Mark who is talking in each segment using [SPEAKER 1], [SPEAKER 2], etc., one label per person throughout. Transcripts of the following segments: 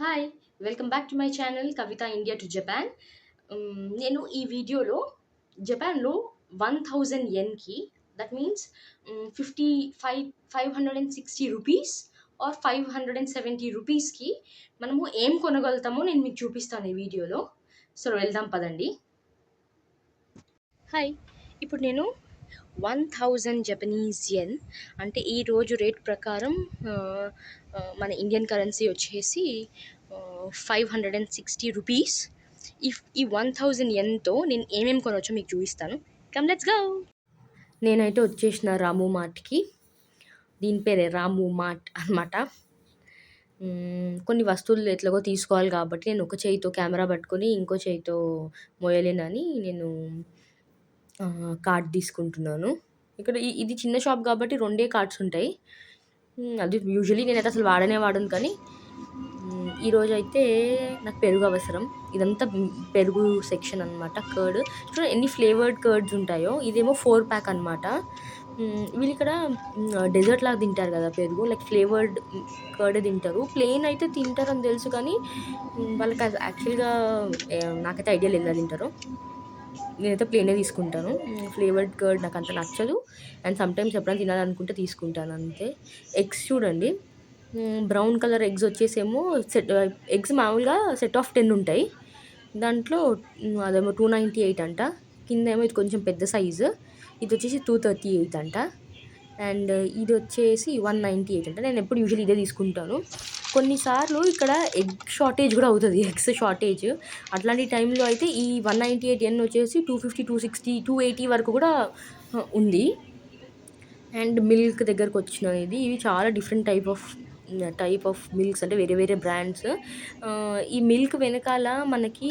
[SPEAKER 1] Hi welcome back to my channel Kavitha India to Japan నేను ఈ వీడియోలో జపాన్లో one thousand ఎన్కి that means fifty five five hundred and sixty rupees or five hundred and seventy రూపీస్కి మనము ఏం కొనగలుగుతామో నేను మీకు చూపిస్తాను ఈ వీడియోలో. సో వెళ్దాం పదండి. హాయ్ ఇప్పుడు నేను వన్ థౌజండ్ జపనీస్ యెన్ అంటే ఈ రోజు రేట్ ప్రకారం మన ఇండియన్ కరెన్సీ వచ్చేసి five hundred and sixty rupees ఈ ఈ వన్ థౌజండ్ ఎన్తో నేను ఏమేమి కొనవచ్చో మీకు చూపిస్తాను. కమ్ లెట్స్ గో నేనైతే వచ్చేసిన రాము మార్ట్కి దీని పేరే రాము మార్ట్ అనమాట కొన్ని వస్తువులు ఎట్లాగో తీసుకోవాలి కాబట్టి నేను ఒక చేయితో కెమెరా పట్టుకొని ఇంకో చేయితో మోయలేనని నేను కార్డ్ తీసుకుంటున్నాను. ఇక్కడ ఇది చిన్న షాప్ కాబట్టి రెండే కార్డ్స్ ఉంటాయి. అది యూజువలీ నేనైతే అసలు వాడనే వాడను కానీ ఈరోజైతే ఈరోజు అయితే నాకు పెరుగు అవసరం. ఇదంతా పెరుగు సెక్షన్ అనమాట కర్డ్. చూడండి ఎన్ని ఫ్లేవర్డ్ కర్డ్స్ ఉంటాయో ఇదేమో ఫోర్ ప్యాక్ అనమాట వీళ్ళు ఇక్కడ డెజర్ట్ లాగా తింటారు కదా పెరుగు లైక్ ఫ్లేవర్డ్ కర్డ్ తింటారు. ప్లెయిన్ అయితే తింటారని తెలుసు కానీ వాళ్ళకి యాక్చువల్గా నాకైతే ఐడియా లేదు తింటారు తింటారో. నేనైతే ప్లేనే తీసుకుంటాను. ఫ్లేవర్డ్ కర్డ్ నాకు అంత నచ్చదు. అండ్ సమ్టైమ్స్ ఎప్పుడైనా తినాలనుకుంటే తీసుకుంటాను అంతే. ఎగ్స్ చూడండి. బ్రౌన్ కలర్ ఎగ్స్ వచ్చేసేమో సెట్ ఎగ్స్ uh, మామూలుగా సెట్ ఆఫ్ టెన్ ఉంటాయి. దాంట్లో అదేమో టూ నైంటీ ఎయిట్ అంట. కింద ఏమో ఇది కొంచెం పెద్ద సైజు ఇది వచ్చేసి టూ థర్టీ ఎయిట్ అంట. అండ్ uh, ఇది వచ్చేసి వన్ నైంటీ ఎయిట్ అంట. నేను ఎప్పుడు యూజువల్లీ ఇదే తీసుకుంటాను. కొన్నిసార్లు ఇక్కడ ఎగ్ షార్టేజ్ కూడా అవుతుంది ఎగ్స్ షార్టేజ్. అట్లాంటి టైంలో అయితే ఈ వన్ నైంటీ ఎయిట్ ఎన్ వచ్చేసి two fifty two sixty two eighty వరకు కూడా ఉంది. అండ్ మిల్క్ దగ్గరకు వచ్చినది ఇది ఇవి చాలా different type of type of milks అంటే వేరే వేరే బ్రాండ్స్. ఈ మిల్క్ వెనకాల మనకి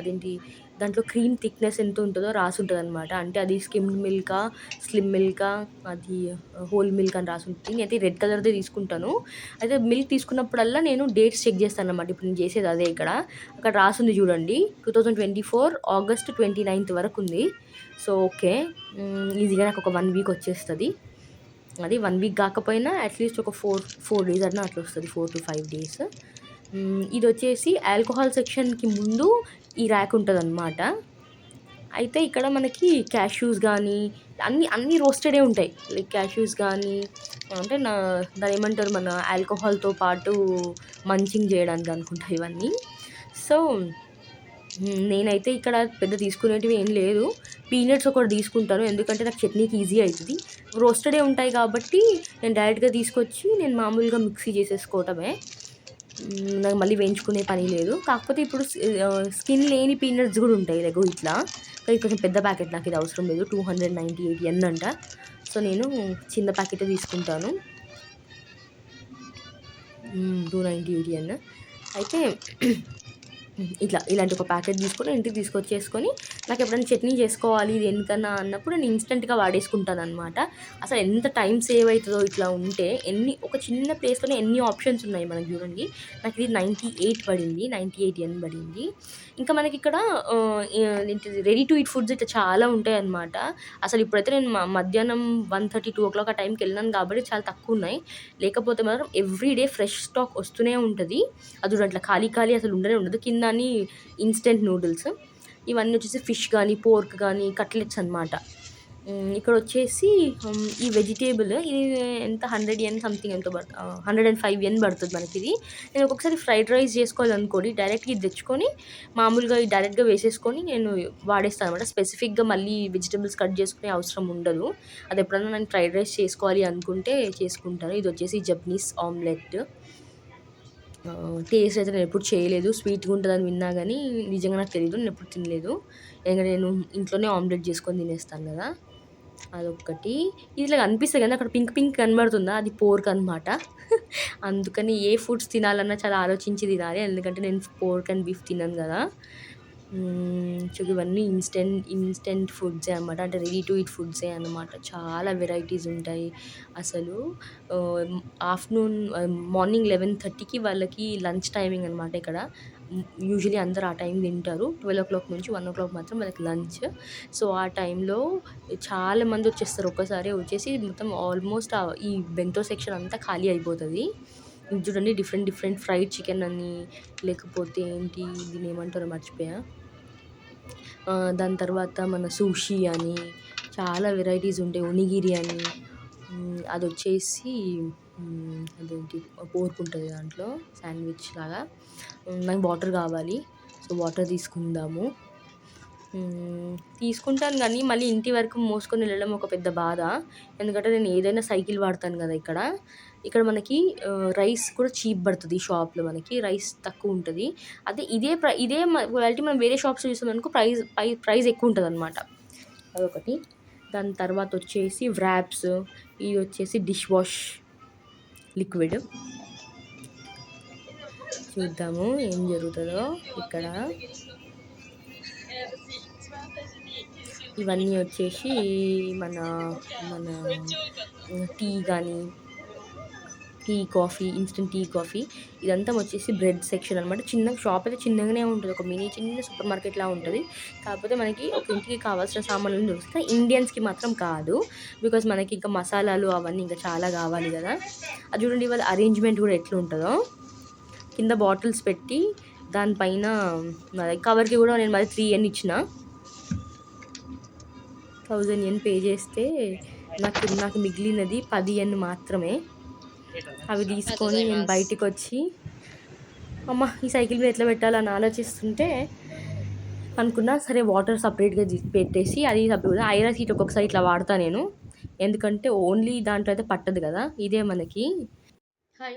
[SPEAKER 1] అదేంటి దాంట్లో క్రీమ్ థిక్నెస్ ఎంత ఉంటుందో రాసి ఉంటుంది అనమాట అంటే అది స్కిమ్డ్ మిల్కా స్లిమ్ మిల్కా అది uh, హోల్ మిల్క్ అని రాసి ఉంటుంది నేనైతే రెడ్ కలర్దే తీసుకుంటాను. అయితే మిల్క్ తీసుకున్నప్పుడల్లా నేను డేట్స్ చెక్ చేస్తాను అనమాట ఇప్పుడు నేను చేసేది అదే ఇక్కడ. అక్కడ రాసింది చూడండి. Two thousand twenty four August twenty ninth వరకు ఉంది సో ఓకే ఈజీగా నాకు ఒక వన్ వీక్ వచ్చేస్తుంది. అది వన్ వీక్ కాకపోయినా అట్లీస్ట్ ఒక ఫోర్ ఫోర్ డేస్ అన్నా అట్లా వస్తుంది ఫోర్ టు ఫైవ్ డేస్ ఇది వచ్చేసి ఆల్కహాల్ సెక్షన్కి ముందు ఈ ర్యాక్ ఉంటుంది అనమాట అయితే ఇక్కడ మనకి క్యాష్యూస్ కానీ అన్ని అన్ని రోస్టెడే ఉంటాయి. లైక్ క్యాష్యూస్ కానీ అంటే నా దాని ఏమంటారు మన ఆల్కహాల్తో పాటు మంచింగ్ చేయడానికి అనుకుంటా ఇవన్నీ. సో నేనైతే ఇక్కడ పెద్ద తీసుకునేటివి ఏం లేదు. పీనట్స్ ఒకటి తీసుకుంటాను. ఎందుకంటే నాకు చట్నీకి ఈజీ అవుతుంది. రోస్టెడే ఉంటాయి కాబట్టి నేను డైరెక్ట్గా తీసుకొచ్చి నేను మామూలుగా మిక్సీ చేసేసుకోవటమే. మళ్ళీ వేయించుకునే పని లేదు. కాకపోతే ఇప్పుడు స్కిన్ లేని పీనట్స్ కూడా ఉంటాయి లెగో ఇట్లా. కానీ కొంచెం పెద్ద ప్యాకెట్ నాకు ఇది అవసరం లేదు two hundred ninety eight and అంట. సో నేను చిన్న ప్యాకెట్ తీసుకుంటాను. Two ninety eight and. అయితే ఇట్లా ఇలాంటి ఒక ప్యాకెట్ తీసుకొని ఇంటికి తీసుకొచ్చేసుకొని నాకు ఎప్పుడైనా చట్నీ చేసుకోవాలి ఇది ఎందుకన్నా అన్నప్పుడు నేను ఇన్స్టెంట్గా వాడేసుకుంటాను అనమాట అసలు ఎంత టైం సేవ్ అవుతుందో ఇట్లా ఉంటే ఎన్ని ఒక చిన్న ప్లేస్లోనే ఎన్ని ఆప్షన్స్ ఉన్నాయి మనకి చూడండి. నాకు ఇది నైంటీ ఎయిట్ పడింది నైంటీ ఎయిట్ ఎన్ పడింది. ఇంకా మనకి ఇక్కడ రెడీ టు ఈట్ ఫుడ్స్ ఇట్లా చాలా ఉంటాయి అనమాట అసలు ఇప్పుడైతే నేను మధ్యాహ్నం one thirty two o'clock ఆ టైంకి వెళ్ళినాను కాబట్టి చాలా తక్కువ ఉన్నాయి. లేకపోతే మాత్రం ఎవ్రీ డే ఫ్రెష్ స్టాక్ వస్తూనే ఉంటుంది. అది చూడండి అట్లా ఖాళీ ఖాళీ అసలు ఉండనే ఉండదు. కింద అని ఇన్స్టెంట్ నూడిల్స్ ఇవన్నీ వచ్చేసి ఫిష్ కానీ పోర్క్ కానీ కట్లెట్స్ అనమాట ఇక్కడ వచ్చేసి ఈ వెజిటేబుల్ ఇది ఎంత? హండ్రెడ్ ఎన్ సంథింగ్ ఎంతో పడుతుంది హండ్రెడ్ అండ్ ఫైవ్ ఎన్ పడుతుంది మనకి ఇది నేను ఒక్కొక్కసారి ఫ్రైడ్ రైస్ చేసుకోవాలనుకోండి డైరెక్ట్గా ఇది తెచ్చుకొని మామూలుగా ఇది డైరెక్ట్గా వేసేసుకొని నేను వాడేస్తాను అనమాట స్పెసిఫిక్గా మళ్ళీ వెజిటేబుల్స్ కట్ చేసుకునే అవసరం ఉండదు. అది ఎప్పుడన్నా నేను ఫ్రైడ్ రైస్ చేసుకోవాలి అనుకుంటే చేసుకుంటాను. ఇది వచ్చేసి జపనీస్ ఆమ్లెట్ టేస్ట్ అయితే నేను ఎప్పుడు చేయలేదు. స్వీట్గా ఉంటుందని విన్నా కానీ నిజంగా నాకు తెలియదు నేను ఎప్పుడు తినలేదు. ఎందుకంటే నేను ఇంట్లోనే ఆమ్లెట్ చేసుకొని తినేస్తాను కదా. అదొక్కటి. ఇది అనిపిస్తుంది కానీ అక్కడ పింక్ పింక్ కనబడుతుందా? అది పోర్క్ అనమాట అందుకని ఏ ఫుడ్స్ తినాలన్నా చాలా ఆలోచించి తినాలి. ఎందుకంటే నేను పోర్క్ అండ్ బీఫ్ తిన్నాను కదా. సో ఇవన్నీ ఇన్స్టెంట్ ఇన్స్టెంట్ ఫుడ్సే అనమాట అంటే రెడీ టు ఈట్ ఫుడ్సే అనమాట చాలా వెరైటీస్ ఉంటాయి. అసలు ఆఫ్టర్నూన్ మార్నింగ్ లెవెన్ థర్టీకి వాళ్ళకి లంచ్ టైమింగ్ అనమాట ఇక్కడ. యూజువలీ అందరు ఆ టైం తింటారు. ట్వెల్వ్ ఓ క్లాక్ నుంచి వన్ ఓ క్లాక్ మాత్రం వాళ్ళకి లంచ్ సో ఆ టైంలో చాలా మంది వచ్చేస్తారు. ఒక్కసారి వచ్చేసి మొత్తం ఆల్మోస్ట్ ఈ బెంతో సెక్షన్ అంతా ఖాళీ అయిపోతుంది. చూడండి డిఫరెంట్ డిఫరెంట్ ఫ్రైడ్ చికెన్ అని లేకపోతే ఏంటి దీని ఏమంటారో మర్చిపోయా. దాని తర్వాత మన సూషి అని చాలా వెరైటీస్ ఉంటాయి. ఒనిగిరి అని అది వచ్చేసి అదేంటి పోర్క్ ఉంటుంది దాంట్లో శాండ్విచ్ లాగా. నాకు వాటర్ కావాలి సో వాటర్ తీసుకుందాము. తీసుకుంటాను కానీ మళ్ళీ ఇంటి వరకు మోసుకొని వెళ్ళడం ఒక పెద్ద బాధ. ఎందుకంటే నేను ఏదైనా సైకిల్ వాడతాను కదా ఇక్కడ. ఇక్కడ మనకి రైస్ కూడా చీప్ పడుతుంది షాప్లో మనకి. రైస్ తక్కువ ఉంటుంది. అదే ఇదే ప్ర ఇదే క్వాలిటీ మనం వేరే షాప్స్ చూసాం అనుకో ప్రైస్ ప్రైస్ ఎక్కువ ఉంటుంది అనమాట అదొకటి. దాని తర్వాత వచ్చేసి వ్రాప్స్. ఇది వచ్చేసి డిష్ వాష్ లిక్విడ్. చూద్దాము ఏం జరుగుతుందో ఇక్కడ. ఇవన్నీ వచ్చేసి మన మన టీ కానీ tea coffee instant tea coffee ఇదంతా వచ్చేసి బ్రెడ్ సెక్షన్ అనమాట చిన్న షాప్ అయితే చిన్నగానే ఉంటుంది. ఒక మినీ చిన్న సూపర్ మార్కెట్లా ఉంటుంది. కాకపోతే మనకి ఒక ఇంటికి కావాల్సిన సామాన్లు దొరుకుతాయి. ఇండియన్స్కి మాత్రం కాదు. బికాస్ మనకి ఇంకా మసాలాలు అవన్నీ ఇంకా చాలా కావాలి కదా. అది చూడండి వాళ్ళ అరేంజ్మెంట్ కూడా ఎట్లా ఉంటుందో కింద బాటిల్స్ పెట్టి దానిపైన కవర్కి కూడా నేను మరి త్రీ ఎన్ ఇచ్చిన. థౌజండ్ ఎన్ పే చేస్తే నాకు నాకు మిగిలినది పది ఎన్ మాత్రమే. అవి తీసుకొని నేను బయటికి వచ్చి అమ్మ ఈ సైకిల్ మీద ఎట్లా పెట్టాలని ఆలోచిస్తుంటే అనుకున్నా సరే వాటర్ సపరేట్గా పెట్టేసి అది సపరేట్ ఐరన్ సీట్ ఒక్కొక్కసారి ఇట్లా వాడతా నేను. ఎందుకంటే ఓన్లీ దాంట్లో అయితే పట్టదు కదా. ఇదే మనకి. హాయ్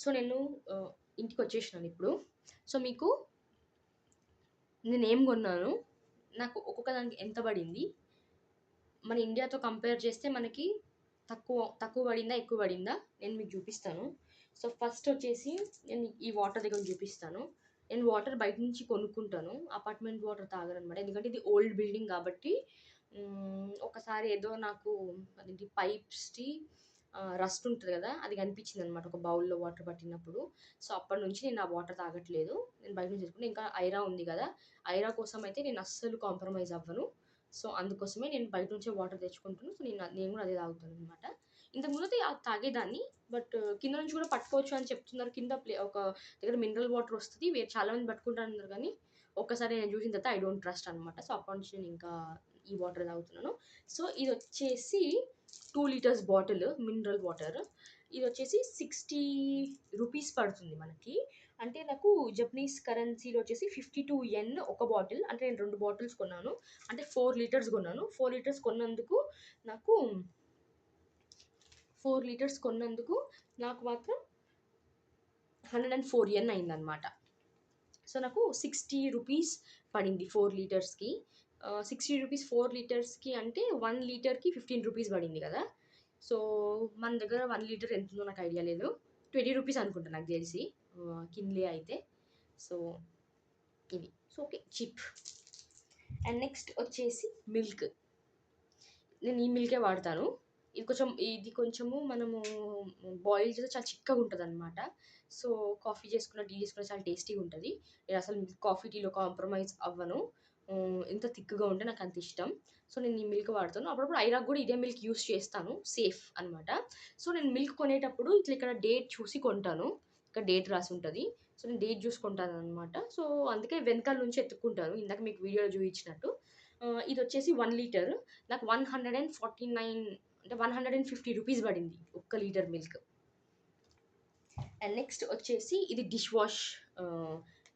[SPEAKER 1] సో నేను ఇంటికి వచ్చేసినాను ఇప్పుడు. సో మీకు నేను ఏం కొన్నాను? నాకు ఒక్కొక్క దానికి ఎంత పడింది? మన ఇండియాతో కంపేర్ చేస్తే మనకి తక్కువ తక్కువ పడిందా ఎక్కువ పడిందా? నేను మీకు చూపిస్తాను. సో ఫస్ట్ వచ్చేసి నేను ఈ వాటర్ దగ్గర చూపిస్తాను. నేను వాటర్ బయట నుంచి కొనుక్కుంటాను. అపార్ట్మెంట్ వాటర్ తాగనమాట ఎందుకంటే ఇది ఓల్డ్ బిల్డింగ్ కాబట్టి ఒకసారి ఏదో నాకు అదేంటి పైప్స్కి రస్ట్ ఉంటుంది కదా అది కనిపించింది అనమాట ఒక బౌల్లో వాటర్ పట్టినప్పుడు. సో అప్పటి నుంచి నేను ఆ వాటర్ తాగట్లేదు. నేను బయట నుంచి తీసుకుంటే ఇంకా ఐరా ఉంది కదా. ఐరా కోసం అయితే నేను అస్సలు కాంప్రమైజ్ అవ్వను. సో అందుకోసమే నేను బయట నుంచే వాటర్ తెచ్చుకుంటున్నాను సో నేను నేను కూడా అదే తాగుతాను అనమాట ఇంతకుముందు అయితే తాగేదాన్ని బట్ కింద నుంచి కూడా పట్టుకోవచ్చు అని చెప్తున్నారు. కింద ప్లే ఒక దగ్గర మినరల్ వాటర్ వస్తుంది. వేరే చాలా మంది పట్టుకుంటారు కానీ ఒక్కసారి నేను చూసిన తర్వాత ఐ డోంట్ ట్రస్ట్ అనమాట సో అప్పటి నుంచి నేను ఇంకా ఈ వాటర్ తాగుతున్నాను. సో ఇది వచ్చేసి two litres bottle mineral water. ఇది వచ్చేసి సిక్స్టీ రూపీస్ పడుతుంది మనకి. అంటే నాకు జపనీస్ కరెన్సీలో వచ్చేసి ఫిఫ్టీ టూ ఎన్ ఒక బాటిల్ అంటే నేను రెండు బాటిల్స్ కొన్నాను. అంటే ఫోర్ లీటర్స్ కొన్నాను. ఫోర్ లీటర్స్ కొన్నందుకు నాకు ఫోర్ లీటర్స్ కొన్నందుకు నాకు మాత్రం హండ్రెడ్ అండ్ ఫోర్ ఎన్ అయిందనమాట సో నాకు సిక్స్టీ రూపీస్ పడింది ఫోర్ లీటర్స్కి సిక్స్టీ రూపీస్ ఫోర్ లీటర్స్కి అంటే వన్ లీటర్కి ఫిఫ్టీన్ రూపీస్ పడింది కదా. సో మన దగ్గర వన్ లీటర్ ఎంత ఉందో నాకు ఐడియా లేదు. ట్వంటీ రూపీస్ అనుకుంటా నాకు తెలిసి. కిన్లే అయితే. సో ఇది so okay cheap. And next వచ్చేసి మిల్క్. నేను ఈ మిల్కే వాడతాను. ఇది కొంచెం ఇది కొంచెము మనము బాయిల్ చేస్తే చాలా చిక్కగా ఉంటుంది అనమాట సో కాఫీ చేసుకున్న టీ చేసుకున్న చాలా టేస్టీగా ఉంటుంది. నేను అసలు కాఫీ టీలో కాంప్రమైజ్ అవ్వను. ఎంత థిక్గా ఉంటే నాకు అంత ఇష్టం. సో నేను ఈ మిల్క్ వాడతాను. అప్పుడప్పుడు ఐరాక్ కూడా ఇదే మిల్క్ యూస్ చేస్తాను. సేఫ్ అనమాట సో నేను మిల్క్ కొనేటప్పుడు ఇట్లా ఇక్కడ డేట్ చూసి కొంటాను. ఇక్కడ డేట్ రాసి ఉంటుంది సో నేను డేట్ చూసుకుంటాను అనమాట సో అందుకే వెనకాల నుంచి ఎత్తుక్కుంటాను ఇందాక మీకు వీడియోలో చూపించినట్టు. ఇది వచ్చేసి వన్ లీటర్. నాకు one hundred and forty nine అంటే one hundred and fifty rupees పడింది ఒక్క లీటర్ మిల్క్. అండ్ నెక్స్ట్ వచ్చేసి ఇది డిష్ వాష్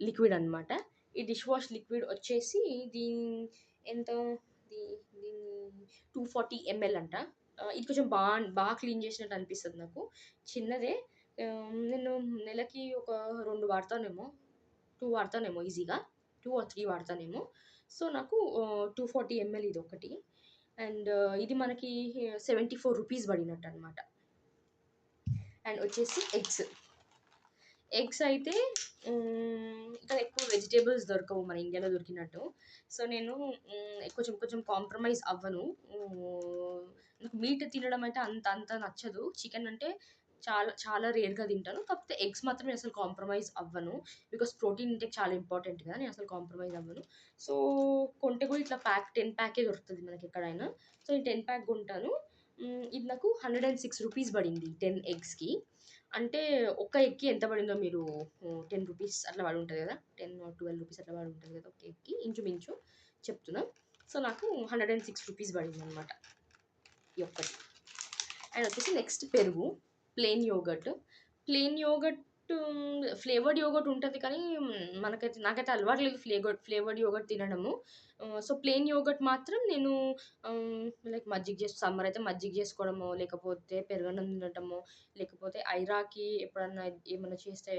[SPEAKER 1] లిక్విడ్ అనమాట ఈ డిష్ వాష్ లిక్విడ్ వచ్చేసి దీని ఎంత? దీని టూ ఫార్టీ ఎంఎల్ అంట. ఇది కొంచెం బాగా బాగా క్లీన్ చేసినట్టు అనిపిస్తుంది నాకు. చిన్నదే. నేను నెలకి ఒక రెండు వాడతానేమో టూ వాడతానేమో ఈజీగా టూ ఆర్ త్రీ వాడతానేమో. సో నాకు టూ ఫార్టీ ఎంఎల్ ఇది ఒకటి అండ్ ఇది మనకి సెవెంటీ ఫోర్ రూపీస్ పడినట్టు అనమాట అండ్ వచ్చేసి ఎగ్స్ ఎగ్స్ అయితే ఇంకా ఇక్కడ ఎక్కువ వెజిటేబుల్స్ దొరకవు మన ఇండియాలో దొరికినట్టు. సో నేను కొంచెం కొంచెం కాంప్రమైజ్ అవ్వను. నాకు మీట్ తినడం అయితే అంత అంత నచ్చదు. చికెన్ అంటే చాలా చాలా రేర్గా తింటాను కాకపోతే ఎగ్స్ మాత్రం నేను అసలు కాంప్రమైజ్ అవ్వను బికాస్ ప్రోటీన్ ఇంటేక్ చాలా ఇంపార్టెంట్ కదా నేను అసలు కాంప్రమైజ్ అవ్వను సో కొంటే కూడా ఇట్లా ప్యాక్ టెన్ ప్యాకే దొరుకుతుంది మనకి ఎక్కడైనా సో నేను టెన్ ప్యాక్ కొంటాను ఇది నాకు హండ్రెడ్ అండ్ సిక్స్ రూపీస్ పడింది టెన్ ఎగ్స్కి అంటే ఒక్క ఎగ్‌కి ఎంత పడిందో మీరు టెన్ రూపీస్ అట్లా పడి ఉంటుంది కదా టెన్ ట్వెల్వ్ రూపీస్ అట్లా పడి ఉంటుంది కదా ఒక ఎగ్‌కి ఇంచుమించు చెప్తున్నా. సో, నాకు 106 రూపీస్ పడిందనమాట. ఈ ఒక్కటి. అండ్ వచ్చేసి నెక్స్ట్ పెరుగు. Plain yoghurt. Plain yoghurt flavoured yoghurt ఉంటుంది కానీ మనకైతే నాకైతే అలవాటు లేదు ఫ్లేవర్డ్ ఫ్లేవర్డ్ యోగర్ట్ తినడము. సో, ప్లెయిన్ యోగర్ట్ మాత్రం నేను లైక్ మజ్జిగ చేసి సమ్మర్ అయితే మజ్జిగ చేసుకోవడమో, లేకపోతే పెరుగన్నం తినటమో, లేకపోతే ఐరాకి ఎప్పుడన్నా ఏమైనా చేస్తే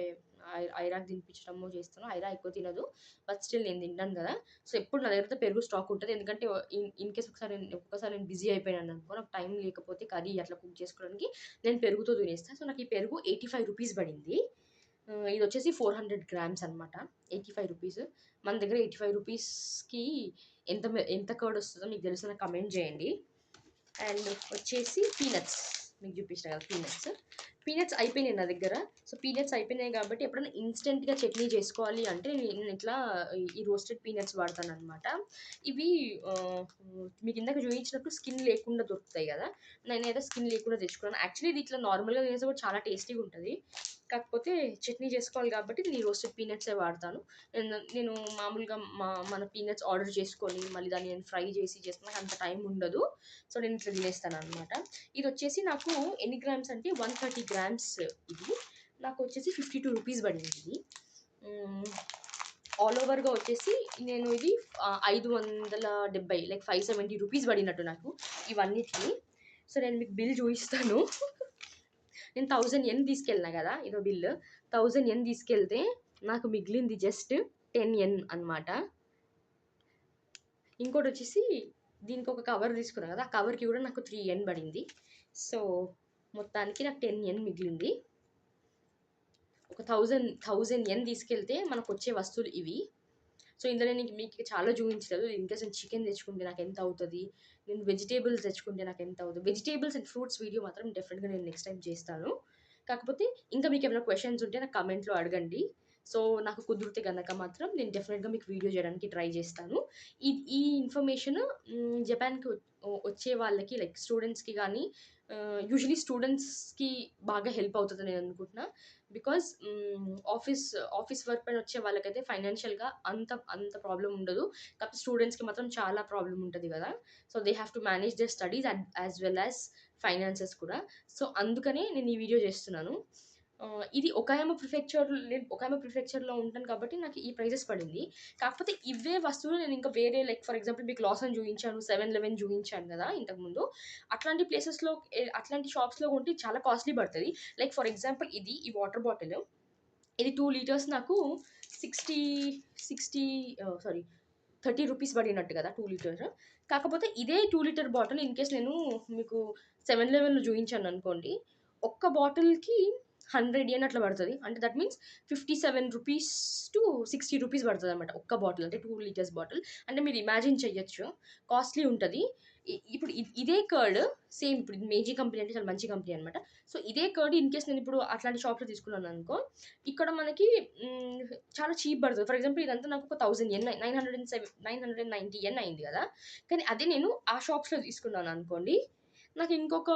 [SPEAKER 1] ఐరాకి తినిపించడమో చేస్తాను. ఐరా ఎక్కువ తినదు. బట్ స్టిల్ నేను తింటాను కదా సో, ఎప్పుడు నా దగ్గర పెరుగు స్టాక్ ఉంటుంది ఎందుకంటే ఇన్ ఇన్ కేస్ ఒకసారి నేను ఒక్కసారి నేను బిజీ అయిపోయాను అనుకో నాకు టైం లేకపోతే కర్రీ అట్లా కుక్ చేసుకోవడానికి నేను పెరుగుతో తినేస్తాను సో, నాకు ఈ పెరుగు 85 రూపీస్ పడింది. ఇది వచ్చేసి ఫోర్ హండ్రెడ్ గ్రామ్స్ అనమాట. 85 రూపీస్. మన దగ్గర 85 రూపీస్‌కి ఎంత ఎంత కర్డ్ వస్తుందో మీకు తెలుసు నాకు కమెంట్ చేయండి. అండ్ వచ్చేసి పీనట్స్. మీకు చూపించిన కదా! పీనట్స్. పీనట్స్ అయిపోయినాయి నా దగ్గర. సో, పీనట్స్ అయిపోయినాయి కాబట్టి ఎప్పుడైనా ఇన్స్టెంట్గా చట్నీ చేసుకోవాలి అంటే నేను ఇట్లా ఈ రోస్టెడ్ పీనట్స్ వాడతాను అనమాట ఇవి మీకు ఇందాక చూపించినప్పుడు స్కిన్ లేకుండా దొరుకుతాయి గదా! నేనైతే స్కిన్ లేకుండా తెచ్చుకున్నాను. యాక్చువల్లీ ఇది ఇట్లా నార్మల్‌గా చేస్తే కూడా చాలా టేస్టీగా ఉంటుంది కాకపోతే చట్నీ చేసుకోవాలి కాబట్టి నేను రోస్టెడ్ పీనట్సే వాడతాను. నేను నేను మామూలుగా మా మన పీనట్స్ ఆర్డర్ చేసుకొని మళ్ళీ దాన్ని నేను ఫ్రై చేసి చేస్తే నాకు అంత టైం ఉండదు. సో, నేను ఇట్లా ఇది వచ్చేసి నాకు ఎన్ని గ్రామ్స్ అంటే 130 గ్రామ్స్ ఇది. నాకు వచ్చేసి ఫిఫ్టీ టూ రూపీస్ పడింది ఇది. ఆల్ ఓవర్‌గా వచ్చేసి నేను ఇది ఐదు వందల డెబ్బై లైక్ 570 రూపీస్ పడినట్టు నాకు ఇవన్నిటిని సో, నేను మీకు బిల్ చూయిస్తాను. నేను థౌజండ్ ఎన్ తీసుకెళ్ళినా కదా ఇదో బిల్లు థౌజండ్ ఎన్ తీసుకెళ్తే నాకు మిగిలింది జస్ట్ టెన్ ఎన్ అనమాట. ఇంకోటొచ్చేసి దీనికి ఒక కవర్ తీసుకున్నా కదా ఆ కవర్‌కి కూడా నాకు త్రీ ఎన్ పడింది. సో, మొత్తానికి నాకు టెన్ ఎన్ మిగిలింది. ఒక థౌజండ్ థౌజండ్ ఎన్ తీసుకెళ్తే మనకు వచ్చే వస్తువులు ఇవి. సో, ఇందులో నేను మీకు చాలా చూపించలేదు ఇన్‌కేస్ నేను చికెన్ తెచ్చుకుంటే నాకు ఎంత అవుతుంది నేను వెజిటేబుల్స్ తెచ్చుకుంటే నాకు ఎంత అవుతుంది వెజిటేబుల్స్ అండ్ ఫ్రూట్స్ వీడియో మాత్రం డెఫినెట్గా నేను నెక్స్ట్ టైం చేస్తాను. కాకపోతే ఇంకా మీకు ఏమైనా క్వశ్చన్స్ ఉంటే నాకు కమెంట్లో అడగండి. సో, నాకు కుదిరితే కనుక మాత్రం నేను డెఫినెట్గా మీకు వీడియో చేయడానికి ట్రై చేస్తాను. ఈ ఈ ఇన్ఫర్మేషన్ జపాన్‌కి వచ్చే వాళ్ళకి లైక్ స్టూడెంట్స్‌కి కానీ యూజువలీ స్టూడెంట్స్‌కి బాగా హెల్ప్ అవుతుంది నేను అనుకుంటున్నా. బికాస్ ఆఫీస్ ఆఫీస్ వర్క్ పైన వచ్చే వాళ్ళకైతే ఫైనాన్షియల్‌గా అంత అంత ప్రాబ్లమ్ ఉండదు. కాకపోతే స్టూడెంట్స్‌కి మాత్రం చాలా ప్రాబ్లం ఉంటుంది కదా so, they have to manage their studies and as well as finances కూడా. సో, అందుకనే నేను ఈ వీడియో చేస్తున్నాను. ఇది ఒకాయామా ప్రిఫెక్చర్ నేను ఒకాయామా ప్రిఫెక్చర్‌లో ఉంటాను కాబట్టి నాకు ఈ ప్రైజెస్ పడింది. కాకపోతే ఇవే వస్తువులు నేను ఇంకా వేరే లైక్ ఫర్ ఎగ్జాంపుల్ మీకు లాసన్ చూపించాను సెవెన్ లెవెన్ చూపించాను కదా ఇంతకుముందు. అట్లాంటి ప్లేసెస్‌లో అట్లాంటి షాప్స్‌లో కొంటే చాలా కాస్ట్‌లీ పడుతుంది లైక్ ఫర్ ఎగ్జాంపుల్ ఇది ఈ వాటర్ బాటిల్. ఇది టూ లీటర్స్ నాకు సిక్స్టీ సిక్స్టీ సారీ 30 రూపీస్ పడినట్టు కదా! Two litre. కాకపోతే ఇదే two litre bottle in case నేను మీకు సెవెన్ లెవెన్‌లో చూయించాననుకోండి. ఒక్క బాటిల్‌కి హండ్రెడ్ ఎన్ అట్లా పడుతుంది అంటే that means 57 rupees to 60 rupees పడుతుంది అనమాట ఒక్క బాటిల్ అంటే టూ లీటర్స్ బాటిల్. అంటే మీరు ఇమాజిన్ చేయొచ్చు. కాస్ట్‌లీ ఉంటుంది ఇప్పుడు ఇదే కర్డ్ సేమ్ ఇప్పుడు మేజీ కంపెనీ అంటే చాలా మంచి కంపెనీ అనమాట. సో, ఇదే కర్డ్ ఇన్ కేస్ నేను ఇప్పుడు అట్లాంటి షాప్‌లో తీసుకున్నాను అనుకో ఇక్కడ మనకి చాలా చీప్ పడుతుంది ఫర్ ఎగ్జాంపుల్ ఇదంతా నాకు ఒక thousand and nine hundred and seven nine hundred and ninety and అయింది కదా కానీ అదే నేను ఆ షాప్స్‌లో తీసుకున్నాననుకోండి, నాకు ఇంకొక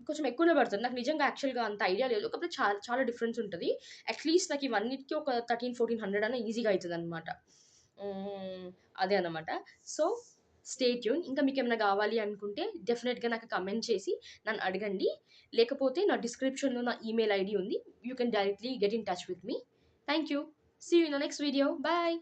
[SPEAKER 1] కొంచెం ఎక్కువనే పడుతుంది నాకు నిజంగా యాక్చువల్‌గా అంత ఐడియా లేదు. కాకపోతే చాలా చాలా డిఫరెన్స్ ఉంటుంది అట్‌లీస్ట్ నాకు ఇవన్నిటికి ఒక 13, 1400 అన్నా ఈజీగా అవుతుంది అనమాట అదే అన్నమాట. So, stay tune. ఇంకా మీకు ఏమైనా కావాలి అనుకుంటే డెఫినెట్గా నాకు కమెంట్ చేసి నన్ను అడగండి. లేకపోతే నా డిస్క్రిప్షన్‌లో నా ఈమెయిల్ ఐడి ఉంది. You can directly get in touch with me. Thank you. See you in next video. Bye